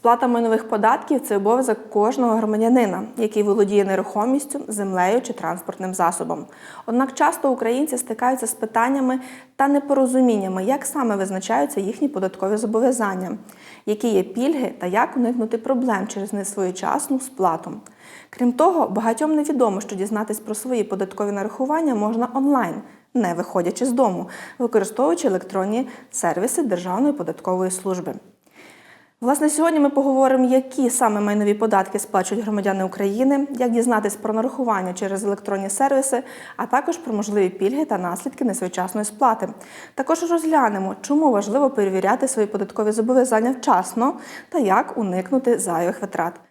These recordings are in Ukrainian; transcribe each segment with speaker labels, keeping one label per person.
Speaker 1: Сплата майнових податків це обов'язок кожного громадянина, який володіє нерухомістю, землею чи транспортним засобом. Однак часто українці стикаються з питаннями та непорозуміннями, як саме визначаються їхні податкові зобов'язання, які є пільги та як уникнути проблем через несвоєчасну сплату. Крім того, багатьом невідомо, що дізнатись про свої податкові нарахування можна онлайн, не виходячи з дому, використовуючи електронні сервіси Державної податкової служби. Власне, сьогодні ми поговоримо, які саме майнові податки сплачують громадяни України, як дізнатись про нарахування через електронні сервіси, а також про можливі пільги та наслідки несвоєчасної сплати. Також розглянемо, чому важливо перевіряти свої податкові зобов'язання вчасно та як уникнути зайвих витрат.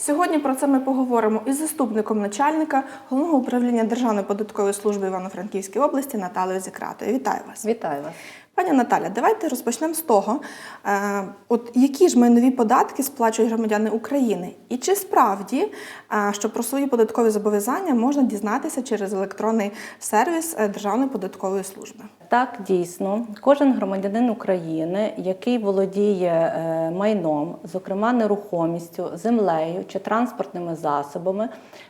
Speaker 1: Сьогодні про це ми поговоримо із заступником начальника головного управління Державної податкової служби Івано-Франківської області Наталею Зікратою. Вітаю вас.
Speaker 2: Вітаю вас.
Speaker 1: Пані Наталя, давайте розпочнемо з того, е, от які ж майнові податки сплачують громадяни України, і чи справді, е, що про свої податкові зобов'язання можна дізнатися через електронний сервіс е, Державної податкової служби?
Speaker 2: Так, дійсно, кожен громадянин України, який володіє майном, зокрема нерухомістю, землею чи транспортними засобами,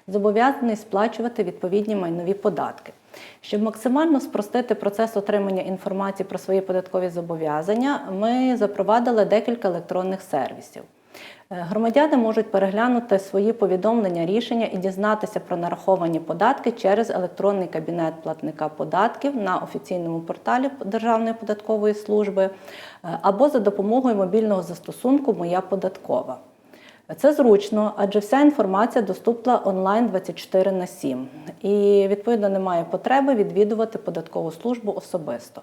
Speaker 2: зобов'язаний сплачувати відповідні майнові податки. Щоб максимально спростити процес отримання інформації про свої податкові зобов'язання, ми запровадили декілька електронних сервісів. Е, Громадяни можуть переглянути свої повідомлення, рішення і дізнатися про нараховані податки через електронний кабінет платника податків на офіційному порталі Державної податкової служби е, або за допомогою мобільного застосунку Моя податкова. Це зручно, адже вся інформація доступна онлайн 24 на 7. І відповідно немає потреби відвідувати податкову службу особисто.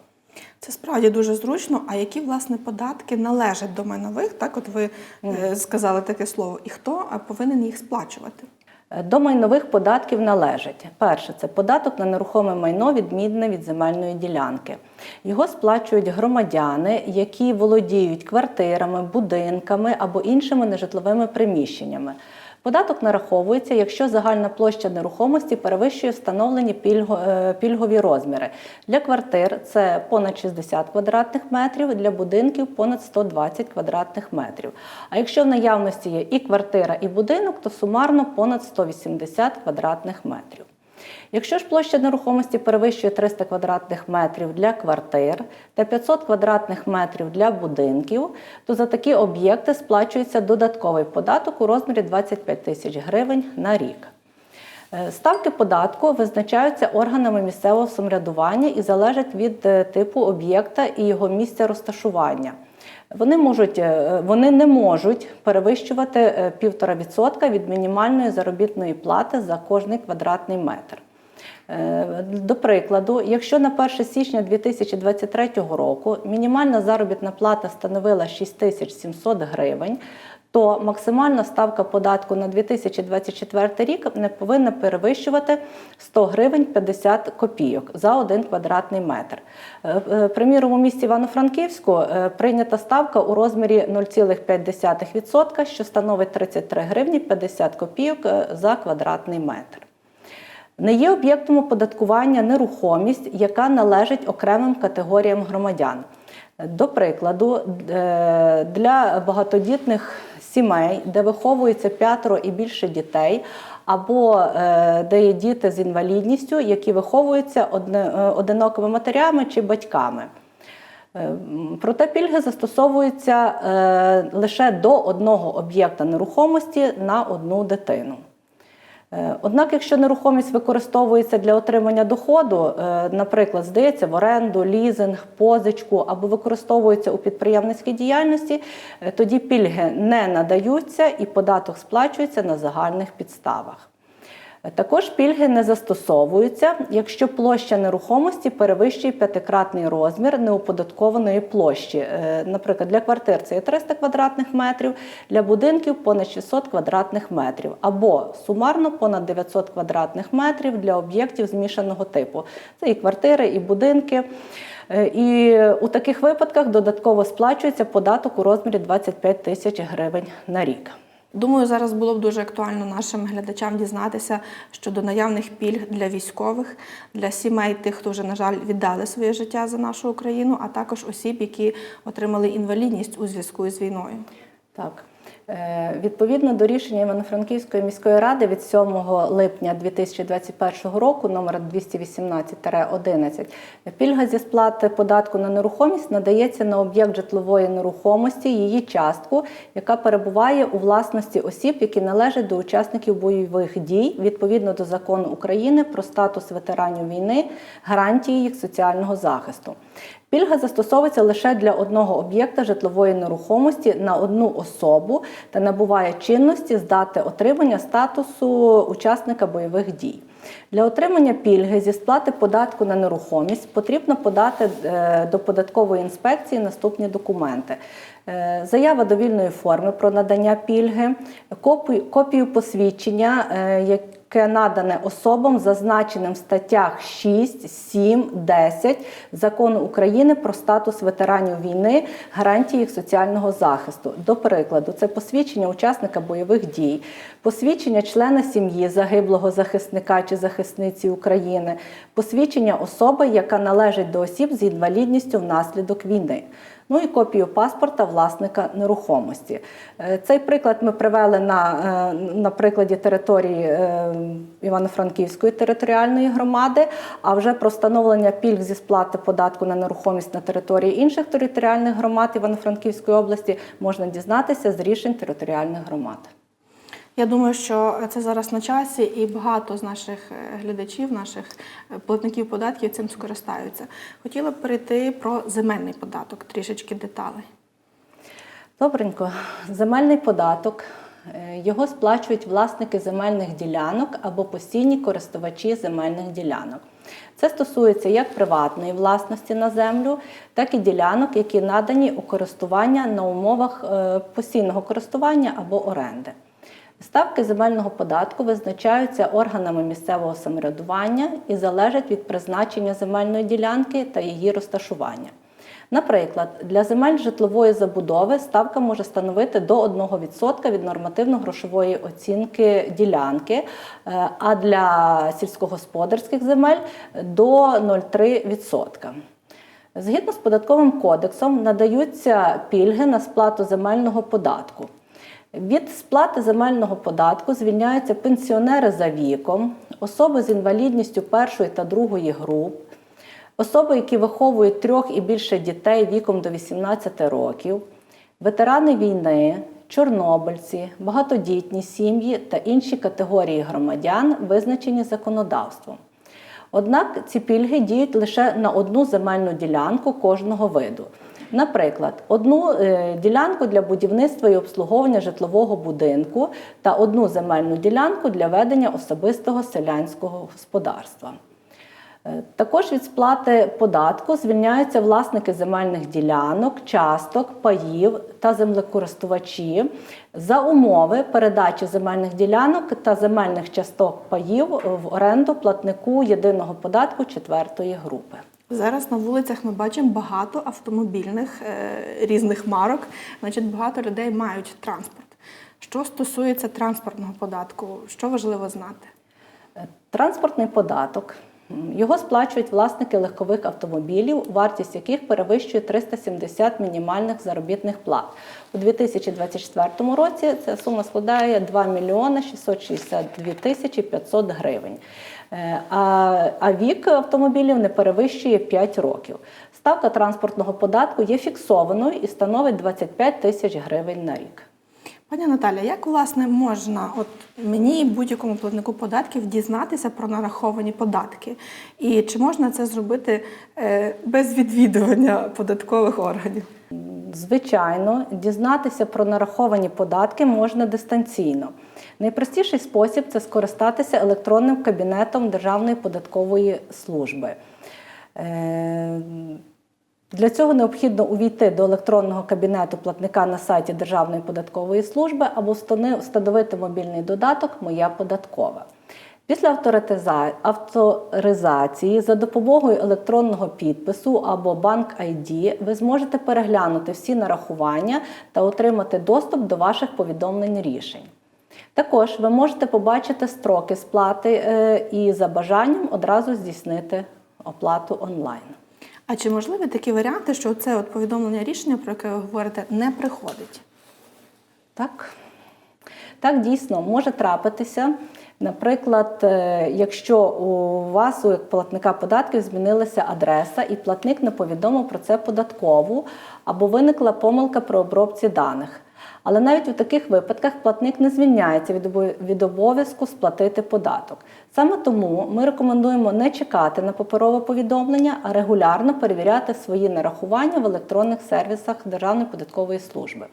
Speaker 1: Це справді дуже зручно. А які власне податки належать до майнових? Так, от ви mm. сказали таке слово, і хто повинен їх сплачувати?
Speaker 2: Е, До майнових податків належить перше це податок на нерухоме майно, відмінне від земельної ділянки. Його сплачують громадяни, які володіють квартирами, будинками або іншими нежитловими приміщеннями. Податок нараховується, якщо загальна площа нерухомості перевищує встановлені е, пільгові розміри. Для квартир це понад 60 квадратних метрів, для будинків понад 120 квадратних метрів. А якщо в наявності є і квартира, і будинок, то сумарно понад 180 квадратних метрів. Якщо ж площа нерухомості перевищує 300 квадратних метрів для квартир та 500 квадратних метрів для будинків, то за такі об'єкти сплачується додатковий податок у розмірі 25 тисяч гривень на рік. Е, Ставки податку визначаються органами місцевого самоврядування і залежать від е, типу об'єкта і його місця розташування. Вони можуть, е, вони не можуть перевищувати півтора 1,5% від мінімальної заробітної плати за кожний квадратний метр. Е, До прикладу, якщо на 1 січня 2023 року мінімальна заробітна плата становила 6700 гривень, то максимальна ставка податку на 2024 рік не повинна перевищувати 100 гривень 50 копійок за один квадратний метр. Е, е, Приміром, у місті Івано-Франківську е, прийнята ставка у розмірі 0,5%, що становить 33 гривні 50 копійок за квадратний метр. Не є об'єктом оподаткування нерухомість, яка належить окремим категоріям громадян. До прикладу, для багатодітних сімей, де виховується п'ятеро і більше дітей, або е, де є діти з інвалідністю, які виховуються е, одинокими матерями чи батьками. Е, Проте пільги застосовуються лише до одного об'єкта нерухомості на одну дитину. Е, Однак, якщо нерухомість використовується для отримання доходу, е, наприклад, здається в оренду, лізинг, позичку або використовується у підприємницькій діяльності, е, тоді пільги не надаються і податок сплачується на загальних підставах. Також пільги не застосовуються, якщо площа нерухомості перевищує п'ятикратний розмір неоподаткованої площі. Е, Наприклад, для квартир це є 300 квадратних метрів, для будинків понад 600 квадратних метрів, або сумарно понад 900 квадратних метрів для об'єктів змішаного типу. Це і квартири, і будинки. Е, І у таких випадках додатково сплачується податок у розмірі 25 тисяч гривень на рік.
Speaker 1: Думаю, зараз було б дуже актуально нашим глядачам дізнатися щодо наявних пільг для військових, для сімей тих, хто вже, на жаль, віддали своє життя за нашу Україну, а також осіб, які отримали інвалідність у зв'язку із війною.
Speaker 2: Так. Е, Відповідно до рішення Івано-Франківської міської ради від 7 липня 2021 року, номер 218-11, пільга зі сплати податку на нерухомість надається на об'єкт житлової нерухомості, її частку, яка перебуває у власності осіб, які належать до учасників бойових дій відповідно до закону України про статус ветеранів війни, гарантії їх соціального захисту. Пільга застосовується лише для одного об'єкта житлової нерухомості на одну особу та набуває чинності з дати отримання статусу учасника бойових дій. Для отримання пільги зі сплати податку на нерухомість потрібно подати е, до податкової інспекції наступні документи: Е, заява довільної форми про надання пільги, копію, посвідчення, е, яке надане особам, зазначеним в статтях 6, 7, 10 закону України про статус ветеранів війни, гарантії їх соціального захисту. До прикладу, це посвідчення учасника бойових дій, посвідчення члена сім'ї загиблого захисника чи захисниці України, посвідчення особи, яка належить до осіб з інвалідністю внаслідок війни. Ну і копію паспорта власника нерухомості. Е, Цей приклад ми привели на, е, на прикладі території е, Івано-Франківської територіальної громади. А вже про встановлення пільг зі сплати податку на нерухомість на території інших територіальних громад Івано-Франківської області можна дізнатися з рішень територіальних громад.
Speaker 1: Я думаю, що це зараз на часі, і багато з наших е, глядачів, наших е, платників податків цим скористаються. Хотіла б перейти про земельний податок, трішечки деталей.
Speaker 2: Добренько, земельний податок. е, Його сплачують власники земельних ділянок або постійні користувачі земельних ділянок. Це стосується як приватної власності на землю, так і ділянок, які надані у користування на умовах постійного користування або оренди. Ставки земельного податку визначаються органами місцевого самоврядування і залежать від призначення земельної ділянки та її розташування. Наприклад, для земель житлової забудови ставка може становити до 1% від нормативно-грошової оцінки ділянки, е, а для сільськогосподарських земель до 0,3%. Згідно з податковим кодексом надаються пільги на сплату земельного податку. Від сплати земельного податку звільняються пенсіонери за віком, особи з інвалідністю першої та другої груп, особи, які виховують трьох і більше дітей віком до 18 років, ветерани війни, чорнобильці, багатодітні сім'ї та інші категорії громадян, визначені законодавством. Однак ці пільги діють лише на одну земельну ділянку кожного виду. Наприклад, одну е, ділянку для будівництва і обслуговування житлового будинку та одну земельну ділянку для ведення особистого селянського господарства. Е, Також від сплати податку звільняються власники земельних ділянок, часток, паїв та землекористувачі за умови передачі земельних ділянок та земельних часток паїв в оренду платнику єдиного податку четвертої групи.
Speaker 1: Зараз на вулицях ми бачимо багато автомобільних е, різних марок. Значить, багато людей мають транспорт. Що стосується транспортного податку, що важливо знати?
Speaker 2: Транспортний податок. Його сплачують власники легкових автомобілів, вартість яких перевищує 370 мінімальних заробітних плат. У 2024 році ця сума складає 2 мільйони 662 тисячі 500 гривень. Е, А, а вік автомобілів не перевищує 5 років. Ставка транспортного податку є фіксованою і становить 25 тисяч гривень на рік.
Speaker 1: Пані Наталя, як власне можна от мені, будь-якому платнику податків, дізнатися про нараховані податки? І чи можна це зробити е, без відвідування податкових органів?
Speaker 2: Звичайно, дізнатися про нараховані податки можна дистанційно. Найпростіший спосіб це скористатися електронним кабінетом Державної податкової служби. Для цього необхідно увійти до електронного кабінету платника на сайті Державної податкової служби або встановити мобільний додаток Моя податкова. Після авторизації за допомогою електронного підпису або банк ID ви зможете переглянути всі нарахування та отримати доступ до ваших повідомлень рішень. Також ви можете побачити строки сплати е, і за бажанням одразу здійснити оплату онлайн.
Speaker 1: А чи можливі такі варіанти, що це от повідомлення рішення, про яке ви говорите, не приходить?
Speaker 2: Так. Так, дійсно, може трапитися. Наприклад, е, якщо у вас, у платника податків, змінилася адреса, і платник не повідомив про це податкову, або виникла помилка при обробці даних. Але навіть у таких випадках платник не звільняється від обов'язку сплатити податок. Саме тому ми рекомендуємо не чекати на паперове повідомлення, а регулярно перевіряти свої нарахування в електронних сервісах Державної податкової служби.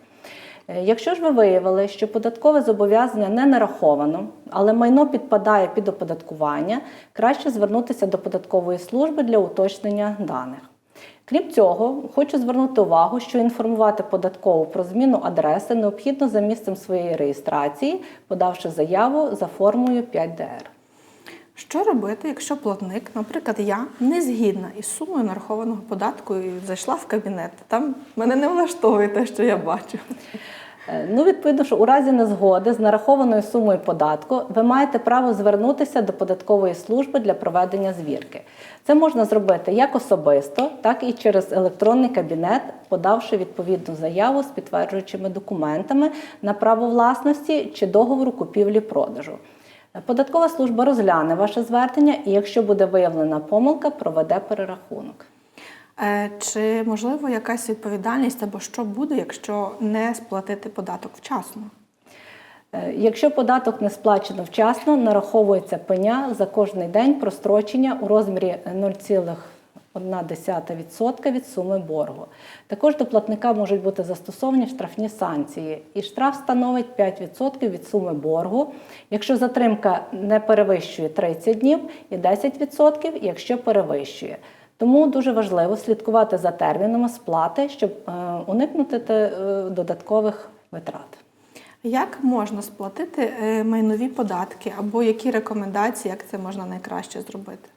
Speaker 2: Е, Якщо ж ви виявили, що податкове зобов'язання не нараховано, але майно підпадає під оподаткування, краще звернутися до податкової служби для уточнення даних. Крім цього, хочу звернути увагу, що інформувати податкову про зміну адреси необхідно за місцем своєї реєстрації, подавши заяву за формою 5ДР.
Speaker 1: Що робити, якщо платник, наприклад, я не згідна із сумою нарахованого податку і зайшла в кабінет? Там мене не влаштовує те, що я бачу.
Speaker 2: Е, Ну, відповідно, що у разі незгоди з нарахованою сумою податку ви маєте право звернутися до податкової служби для проведення звірки. Це можна зробити як особисто, так і через електронний кабінет, подавши відповідну заяву з підтверджуючими документами на право власності чи договору купівлі-продажу. Е, Податкова служба розгляне ваше звернення і, якщо буде виявлена помилка, проведе перерахунок.
Speaker 1: Е, Чи можливо якась відповідальність або що буде, якщо не сплатити податок вчасно?
Speaker 2: Е, Якщо податок не сплачено вчасно, нараховується пеня за кожний день прострочення у розмірі 0,1% від суми боргу. Також до платника можуть бути застосовані штрафні санкції, і штраф становить 5% від суми боргу, якщо затримка не перевищує 30 днів, і 10%, якщо перевищує. Тому дуже важливо слідкувати за термінами сплати, щоб е, уникнути е, додаткових витрат.
Speaker 1: Як можна сплатити е, майнові податки, або які рекомендації, як це можна найкраще зробити?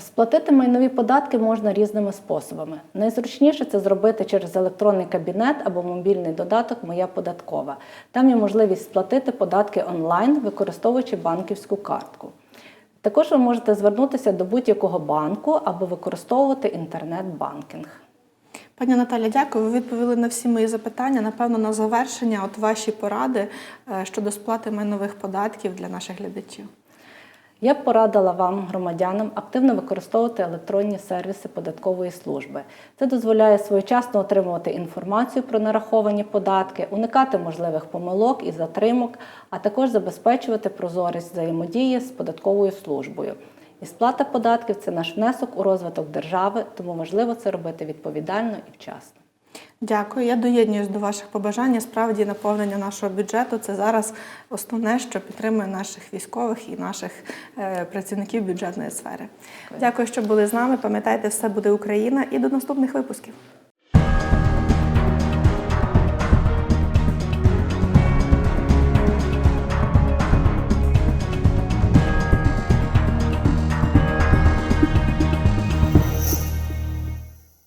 Speaker 2: Сплатити майнові податки можна різними способами. Найзручніше це зробити через електронний кабінет або мобільний додаток Моя податкова. Там є можливість сплатити податки онлайн, використовуючи банківську картку. Також ви можете звернутися до будь-якого банку або використовувати інтернет-банкінг.
Speaker 1: Пані Наталя, дякую. Ви відповіли на всі мої запитання. Напевно, на завершення, от ваші поради е, щодо сплати майнових податків для наших глядачів.
Speaker 2: Я б порадила вам, громадянам, активно використовувати електронні сервіси податкової служби. Це дозволяє своєчасно отримувати інформацію про нараховані податки, уникати можливих помилок і затримок, а також забезпечувати прозорість взаємодії з податковою службою. І сплата податків це наш внесок у розвиток держави, тому важливо це робити відповідально і вчасно.
Speaker 1: Дякую. Я доєднуюсь до ваших побажань. Справді наповнення нашого бюджету це зараз основне, що підтримує наших військових і наших е, працівників бюджетної сфери. Дякую, що були з нами. Пам'ятайте, все буде Україна і до наступних випусків.